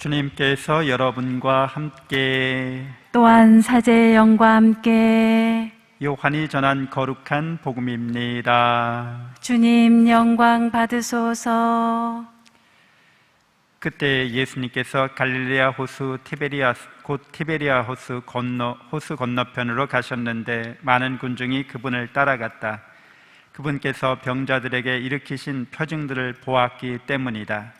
주님께서 여러분과 함께 또한 사제의 영과 함께 요한이 전한 거룩한 복음입니다. 주님 영광 받으소서 그때 예수님께서 갈릴레아 호수 티베리아 곧 티베리아 호수 건너 호수 건너편으로 가셨는데 많은 군중이 그분을 따라갔다. 그분께서 병자들에게 일으키신 표징들을 보았기 때문이다.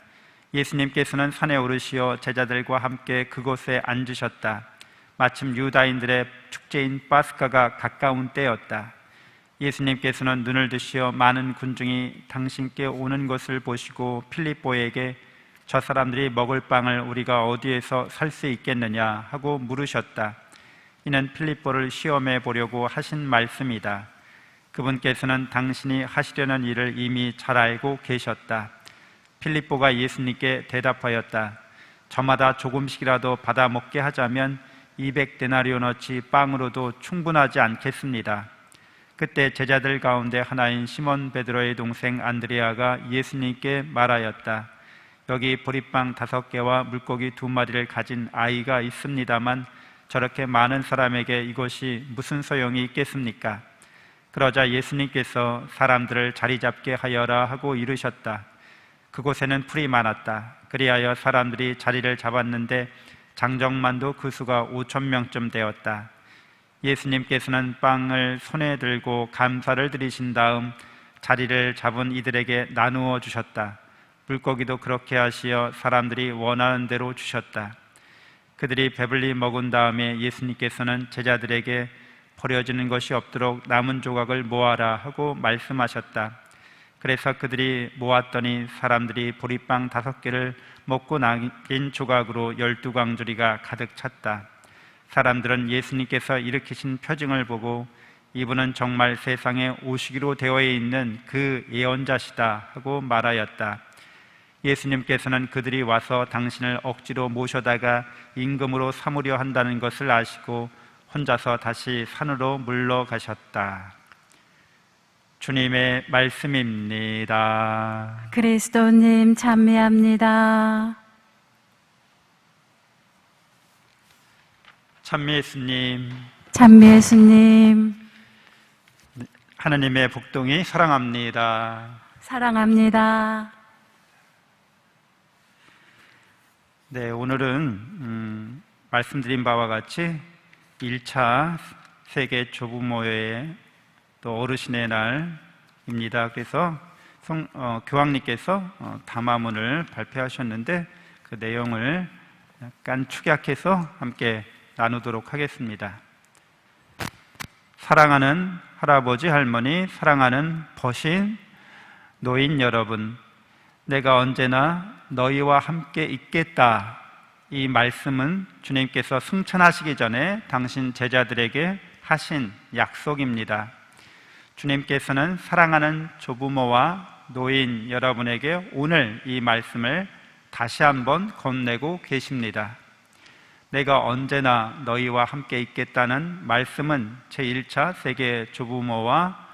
예수님께서는 산에 오르시어 제자들과 함께 그곳에 앉으셨다. 마침 유다인들의 축제인 파스카가 가까운 때였다. 예수님께서는 눈을 드시어 많은 군중이 당신께 오는 것을 보시고 필립보에게 저 사람들이 먹을 빵을 우리가 어디에서 살 수 있겠느냐 하고 물으셨다. 이는 필립보를 시험해 보려고 하신 말씀이다. 그분께서는 당신이 하시려는 일을 이미 잘 알고 계셨다. 필립보가 예수님께 대답하였다. 저마다 조금씩이라도 받아 먹게 하자면 200데나리온어치 빵으로도 충분하지 않겠습니다. 그때 제자들 가운데 하나인 시몬 베드로의 동생 안드레아가 예수님께 말하였다. 여기 보리빵 다섯 개와 물고기 두 마리를 가진 아이가 있습니다만 저렇게 많은 사람에게 이것이 무슨 소용이 있겠습니까? 그러자 예수님께서 사람들을 자리 잡게 하여라 하고 이르셨다. 그곳에는 풀이 많았다. 그리하여 사람들이 자리를 잡았는데 장정만도 그 수가 5천 명쯤 되었다. 예수님께서는 빵을 손에 들고 감사를 드리신 다음 자리를 잡은 이들에게 나누어 주셨다. 물고기도 그렇게 하시어 사람들이 원하는 대로 주셨다. 그들이 배불리 먹은 다음에 예수님께서는 제자들에게 버려지는 것이 없도록 남은 조각을 모아라 하고 말씀하셨다. 그래서 그들이 모았더니 사람들이 보리빵 다섯 개를 먹고 남긴 조각으로 열두 광주리가 가득 찼다. 사람들은 예수님께서 일으키신 표징을 보고 이분은 정말 세상에 오시기로 되어 있는 그 예언자시다 하고 말하였다. 예수님께서는 그들이 와서 당신을 억지로 모셔다가 임금으로 삼으려 한다는 것을 아시고 혼자서 다시 산으로 물러가셨다. 주님의 말씀입니다. 그리스도님 찬미합니다 참미 예수님, 찬미 예수님 하나님의 복동이 사랑합니다. 사랑합니다 네, 오늘은 음, 말씀드린 바와 같이 1차 세계 조부모의 또 어르신의 날입니다. 그래서 성, 어, 교황님께서 어, 담화문을 발표하셨는데 그 내용을 약간 축약해서 함께 나누도록 하겠습니다. 사랑하는 할아버지, 할머니, 사랑하는 버신, 노인 여러분, 내가 언제나 너희와 함께 있겠다. 이 말씀은 주님께서 승천하시기 전에 당신 제자들에게 하신 약속입니다. 주님께서는 사랑하는 조부모와 노인 여러분에게 오늘 이 말씀을 다시 한번 건네고 계십니다. 내가 언제나 너희와 함께 있겠다는 말씀은 제1차 세계 조부모와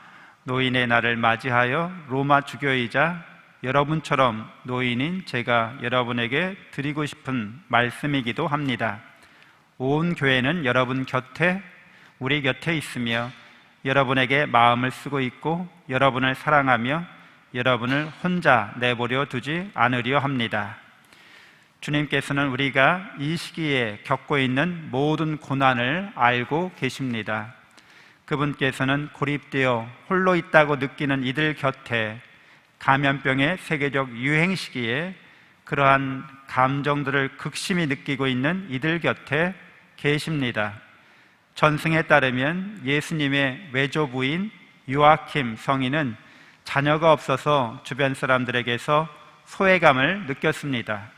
노인의 날을 맞이하여 로마 주교이자 여러분처럼 노인인 제가 여러분에게 드리고 싶은 말씀이기도 합니다. 온 교회는 여러분 곁에, 우리 곁에 있으며 여러분에게 마음을 쓰고 있고 여러분을 사랑하며 여러분을 혼자 내버려 두지 않으려 합니다. 주님께서는 우리가 이 시기에 겪고 있는 모든 고난을 알고 계십니다. 그분께서는 고립되어 홀로 있다고 느끼는 이들 곁에 감염병의 세계적 유행 시기에 그러한 감정들을 극심히 느끼고 있는 이들 곁에 계십니다. 전승에 따르면 예수님의 외조부인 요아킴 성인은 자녀가 없어서 주변 사람들에게서 소외감을 느꼈습니다.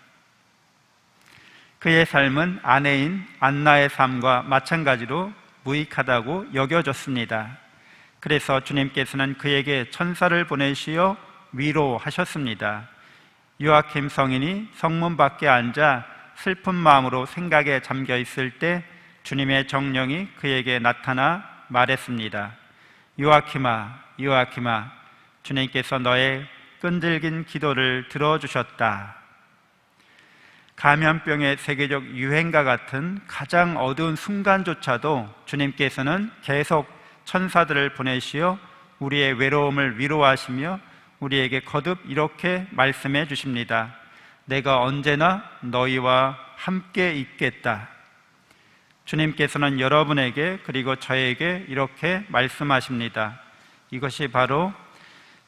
그의 삶은 아내인 안나의 삶과 마찬가지로 무익하다고 여겨졌습니다. 그래서 주님께서는 그에게 천사를 보내시어 위로하셨습니다. 요아킴 성인이 성문 밖에 앉아 슬픈 마음으로 생각에 잠겨 있을 때 주님의 정령이 그에게 나타나 말했습니다. 요아킴아, 요아킴아, 주님께서 너의 끈질긴 기도를 들어주셨다. 감염병의 세계적 유행과 같은 가장 어두운 순간조차도 주님께서는 계속 천사들을 보내시어 우리의 외로움을 위로하시며 우리에게 거듭 이렇게 말씀해 주십니다. 내가 언제나 너희와 함께 있겠다. 주님께서는 여러분에게 그리고 저에게 이렇게 말씀하십니다. 이것이 바로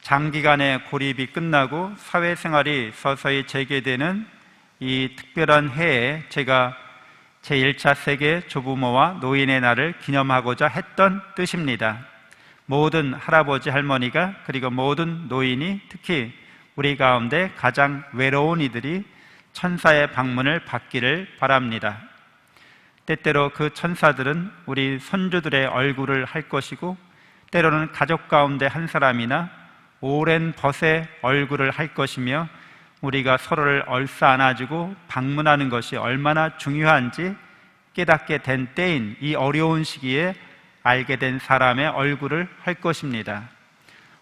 장기간의 고립이 끝나고 사회생활이 서서히 재개되는 이 특별한 해에 제가 제1차 세계 조부모와 노인의 날을 기념하고자 했던 뜻입니다. 모든 할아버지 할머니가 그리고 모든 노인이 특히 우리 가운데 가장 외로운 이들이 천사의 방문을 받기를 바랍니다. 때때로 그 천사들은 우리 손주들의 얼굴을 할 것이고 때로는 가족 가운데 한 사람이나 오랜 벗의 얼굴을 할 것이며 우리가 서로를 얼싸 안아주고 방문하는 것이 얼마나 중요한지 깨닫게 된 때인 이 어려운 시기에 알게 된 사람의 얼굴을 할 것입니다.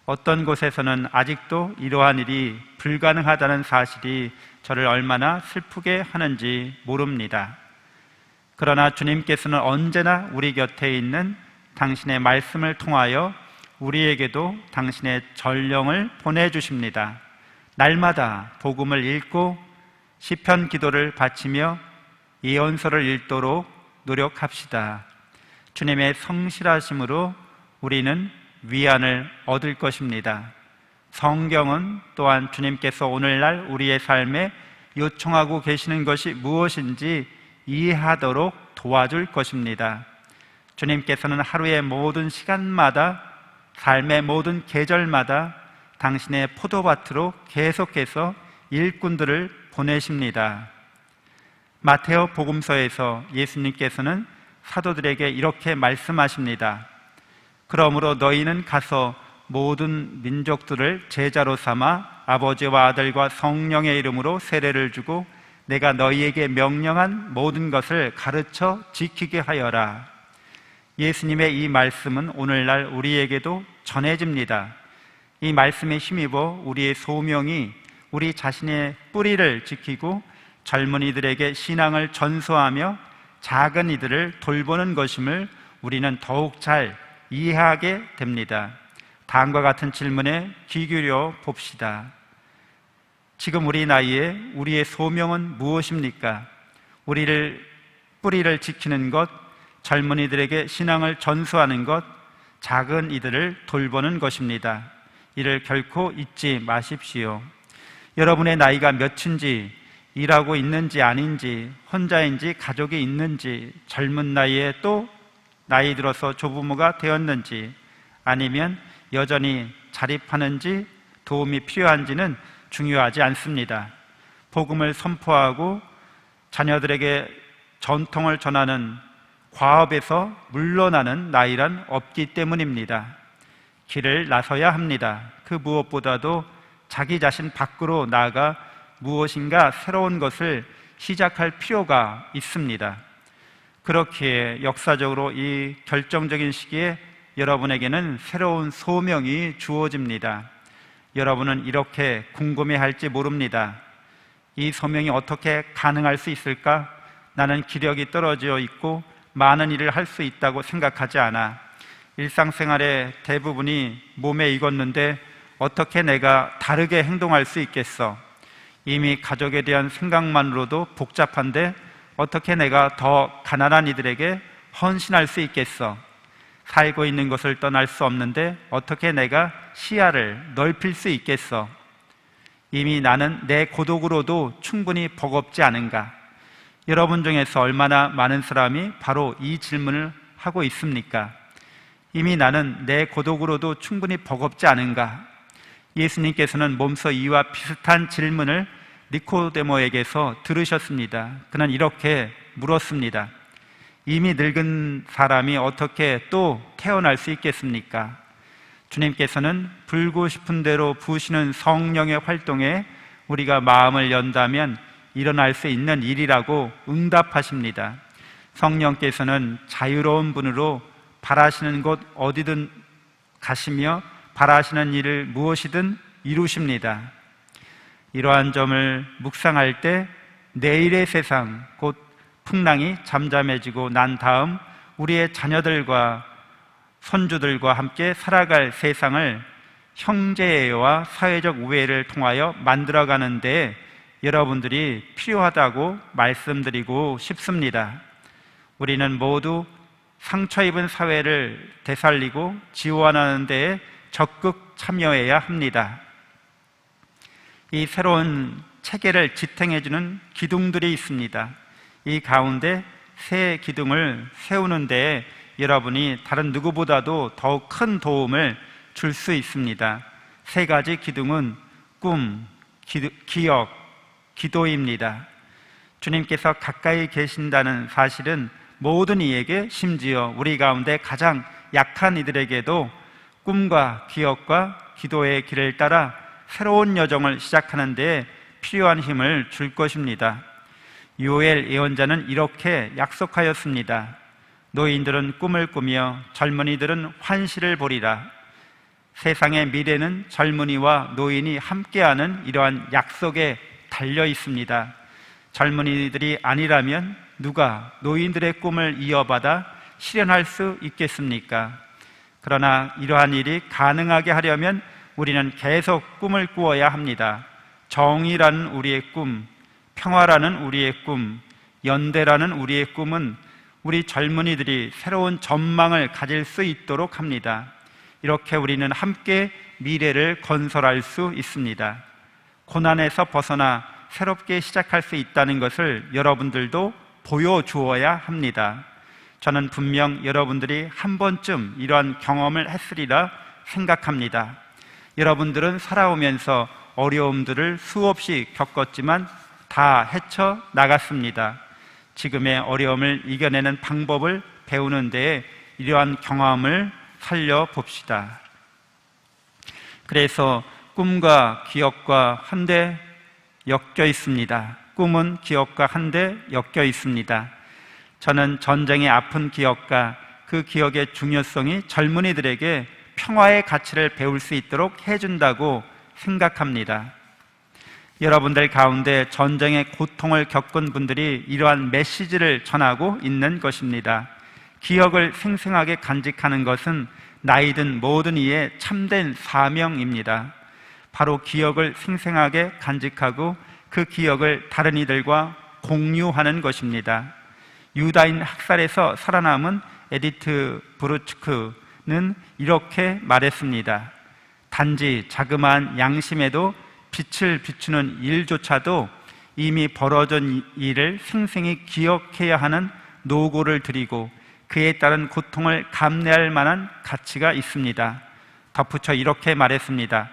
어떤 곳에서는 아직도 이러한 일이 불가능하다는 사실이 저를 얼마나 슬프게 하는지 모릅니다. 그러나 주님께서는 언제나 우리 곁에 있는 당신의 말씀을 통하여 우리에게도 당신의 전령을 보내주십니다. 날마다 복음을 읽고 시편 기도를 바치며 예언서를 읽도록 노력합시다. 주님의 성실하심으로 우리는 위안을 얻을 것입니다. 성경은 또한 주님께서 오늘날 우리의 삶에 요청하고 계시는 것이 무엇인지 이해하도록 도와줄 것입니다. 주님께서는 하루의 모든 시간마다 삶의 모든 계절마다 당신의 포도밭으로 계속해서 일꾼들을 보내십니다. 마테오 복음서에서 예수님께서는 사도들에게 이렇게 말씀하십니다. 그러므로 너희는 가서 모든 민족들을 제자로 삼아 아버지와 아들과 성령의 이름으로 세례를 주고 내가 너희에게 명령한 모든 것을 가르쳐 지키게 하여라. 예수님의 이 말씀은 오늘날 우리에게도 전해집니다. 이 말씀에 힘입어 우리의 소명이 우리 자신의 뿌리를 지키고 젊은이들에게 신앙을 전수하며 작은 이들을 돌보는 것임을 우리는 더욱 잘 이해하게 됩니다. 다음과 같은 질문에 귀 기울여 봅시다. 지금 우리 나이에 우리의 소명은 무엇입니까? 우리를 뿌리를 지키는 것, 젊은이들에게 신앙을 전수하는 것, 작은 이들을 돌보는 것입니다. 이를 결코 잊지 마십시오. 여러분의 나이가 몇인지, 일하고 있는지 아닌지, 혼자인지 가족이 있는지, 젊은 나이에 또 나이 들어서 조부모가 되었는지, 아니면 여전히 자립하는지 도움이 필요한지는 중요하지 않습니다. 복음을 선포하고 자녀들에게 전통을 전하는 과업에서 물러나는 나이란 없기 때문입니다. 길을 나서야 합니다. 그 무엇보다도 자기 자신 밖으로 나아가 무엇인가 새로운 것을 시작할 필요가 있습니다. 그렇기에 역사적으로 이 결정적인 시기에 여러분에게는 새로운 소명이 주어집니다. 여러분은 이렇게 궁금해 할지 모릅니다. 이 소명이 어떻게 가능할 수 있을까? 나는 기력이 떨어져 있고 많은 일을 할 수 있다고 생각하지 않아. 일상생활의 대부분이 몸에 익었는데 어떻게 내가 다르게 행동할 수 있겠어? 이미 가족에 대한 생각만으로도 복잡한데 어떻게 내가 더 가난한 이들에게 헌신할 수 있겠어? 살고 있는 것을 떠날 수 없는데 어떻게 내가 시야를 넓힐 수 있겠어? 이미 나는 내 고독으로도 충분히 버겁지 않은가? 여러분 중에서 얼마나 많은 사람이 바로 이 질문을 하고 있습니까? 이미 나는 내 고독으로도 충분히 버겁지 않은가? 예수님께서는 몸소 이와 비슷한 질문을 니코데모에게서 들으셨습니다. 그는 이렇게 물었습니다. 이미 늙은 사람이 어떻게 또 태어날 수 있겠습니까? 주님께서는 불고 싶은 대로 부으시는 성령의 활동에 우리가 마음을 연다면 일어날 수 있는 일이라고 응답하십니다. 성령께서는 자유로운 분으로 바라시는 곳 어디든 가시며 바라시는 일을 무엇이든 이루십니다. 이러한 점을 묵상할 때 내일의 세상, 곧 풍랑이 잠잠해지고 난 다음 우리의 자녀들과 손주들과 함께 살아갈 세상을 형제와 사회적 우애를 통하여 만들어가는 데 여러분들이 필요하다고 말씀드리고 싶습니다. 우리는 모두 상처 입은 사회를 되살리고 지원하는 데에 적극 참여해야 합니다. 이 새로운 체계를 지탱해주는 기둥들이 있습니다. 이 가운데 새 기둥을 세우는 데 여러분이 다른 누구보다도 더욱 큰 도움을 줄 수 있습니다. 세 가지 기둥은 꿈, 기, 기억, 기도입니다. 주님께서 가까이 계신다는 사실은 모든 이에게 심지어 우리 가운데 가장 약한 이들에게도 꿈과 기억과 기도의 길을 따라 새로운 여정을 시작하는 데 필요한 힘을 줄 것입니다. 요엘 예언자는 이렇게 약속하였습니다. 노인들은 꿈을 꾸며 젊은이들은 환시를 보리라. 세상의 미래는 젊은이와 노인이 함께하는 이러한 약속에 달려 있습니다. 젊은이들이 아니라면 누가 노인들의 꿈을 이어받아 실현할 수 있겠습니까? 그러나 이러한 일이 가능하게 하려면 우리는 계속 꿈을 꾸어야 합니다. 정의라는 우리의 꿈, 평화라는 우리의 꿈, 연대라는 우리의 꿈은 우리 젊은이들이 새로운 전망을 가질 수 있도록 합니다. 이렇게 우리는 함께 미래를 건설할 수 있습니다. 고난에서 벗어나 새롭게 시작할 수 있다는 것을 여러분들도 보여주어야 합니다. 저는 분명 여러분들이 한 번쯤 이러한 경험을 했으리라 생각합니다. 여러분들은 살아오면서 어려움들을 수없이 겪었지만 다 헤쳐 나갔습니다. 지금의 어려움을 이겨내는 방법을 배우는 데에 이러한 경험을 살려 봅시다. 그래서 꿈과 기억과 한데 엮여 있습니다. 꿈은 기억과 한데 엮여 있습니다. 저는 전쟁의 아픈 기억과 그 기억의 중요성이 젊은이들에게 평화의 가치를 배울 수 있도록 해준다고 생각합니다. 여러분들 가운데 전쟁의 고통을 겪은 분들이 이러한 메시지를 전하고 있는 것입니다. 기억을 생생하게 간직하는 것은 나이든 모든 이의 참된 사명입니다. 바로 기억을 생생하게 간직하고 그 기억을 다른 이들과 공유하는 것입니다. 유다인 학살에서 살아남은 에디트 브루츠크는 이렇게 말했습니다. 단지 자그마한 양심에도 빛을 비추는 일조차도 이미 벌어진 일을 생생히 기억해야 하는 노고를 드리고 그에 따른 고통을 감내할 만한 가치가 있습니다. 덧붙여 이렇게 말했습니다.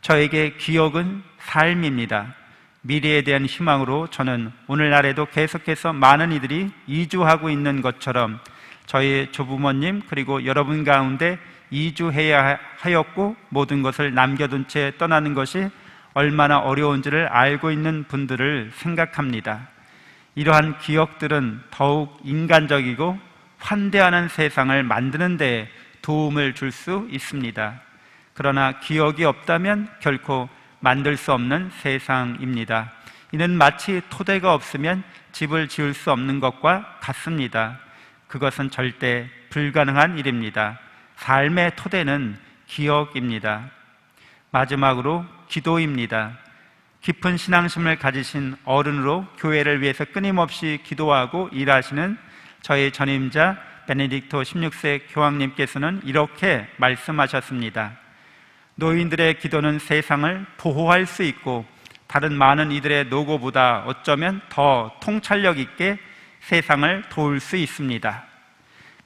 저에게 기억은 삶입니다. 미래에 대한 희망으로 저는 오늘날에도 계속해서 많은 이들이 이주하고 있는 것처럼 저희 조부모님 그리고 여러분 가운데 이주해야 하였고 모든 것을 남겨둔 채 떠나는 것이 얼마나 어려운지를 알고 있는 분들을 생각합니다. 이러한 기억들은 더욱 인간적이고 환대하는 세상을 만드는 데 도움을 줄 수 있습니다. 그러나 기억이 없다면 결코 만들 수 없는 세상입니다. 이는 마치 토대가 없으면 집을 지을 수 없는 것과 같습니다. 그것은 절대 불가능한 일입니다. 삶의 토대는 기억입니다. 마지막으로 기도입니다. 깊은 신앙심을 가지신 어른으로 교회를 위해서 끊임없이 기도하고 일하시는 저희 전임자 베네딕토 16세 교황님께서는 이렇게 말씀하셨습니다. 노인들의 기도는 세상을 보호할 수 있고 다른 많은 이들의 노고보다 어쩌면 더 통찰력 있게 세상을 도울 수 있습니다.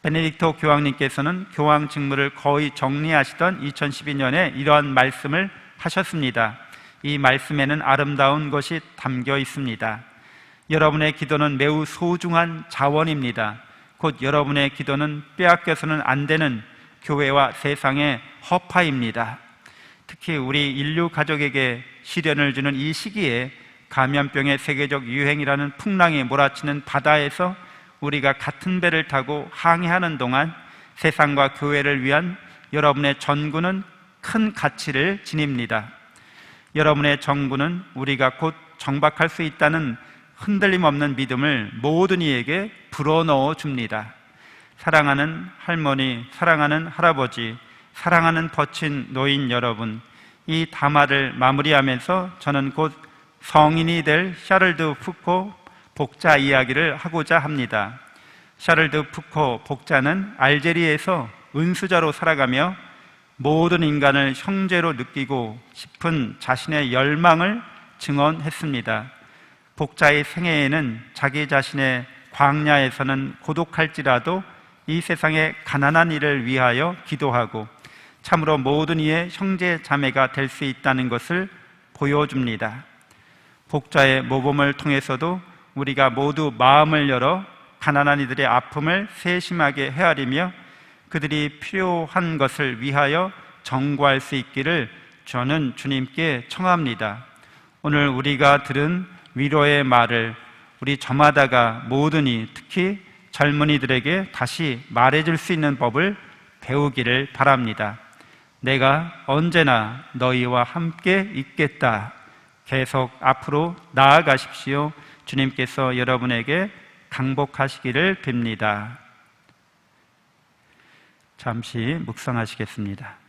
베네딕토 교황님께서는 교황 직무를 거의 정리하시던 2012년에 이러한 말씀을 하셨습니다. 이 말씀에는 아름다운 것이 담겨 있습니다. 여러분의 기도는 매우 소중한 자원입니다. 곧 여러분의 기도는 빼앗겨서는 안 되는 교회와 세상의 허파입니다. 특히 우리 인류 가족에게 시련을 주는 이 시기에 감염병의 세계적 유행이라는 풍랑이 몰아치는 바다에서 우리가 같은 배를 타고 항해하는 동안 세상과 교회를 위한 여러분의 전구는 큰 가치를 지닙니다. 여러분의 정부는 우리가 곧 정박할 수 있다는 흔들림 없는 믿음을 모든 이에게 불어넣어 줍니다. 사랑하는 할머니, 사랑하는 할아버지, 사랑하는 거친 노인 여러분, 이 담화를 마무리하면서 저는 곧 성인이 될 샤를드 푸코 복자 이야기를 하고자 합니다. 샤를드 푸코 복자는 알제리에서 은수자로 살아가며 모든 인간을 형제로 느끼고 싶은 자신의 열망을 증언했습니다. 복자의 생애에는 자기 자신의 광야에서는 고독할지라도 이 세상의 가난한 이를 위하여 기도하고 참으로 모든 이의 형제 자매가 될 수 있다는 것을 보여줍니다. 복자의 모범을 통해서도 우리가 모두 마음을 열어 가난한 이들의 아픔을 세심하게 헤아리며 그들이 필요한 것을 위하여 정구할 수 있기를 저는 주님께 청합니다. 오늘 우리가 들은 위로의 말을 우리 저마다가 모든이 특히 젊은이들에게 다시 말해줄 수 있는 법을 배우기를 바랍니다. 내가 언제나 너희와 함께 있겠다. 계속 앞으로 나아가십시오. 주님께서 여러분에게 강복하시기를 빕니다. 잠시 묵상하시겠습니다.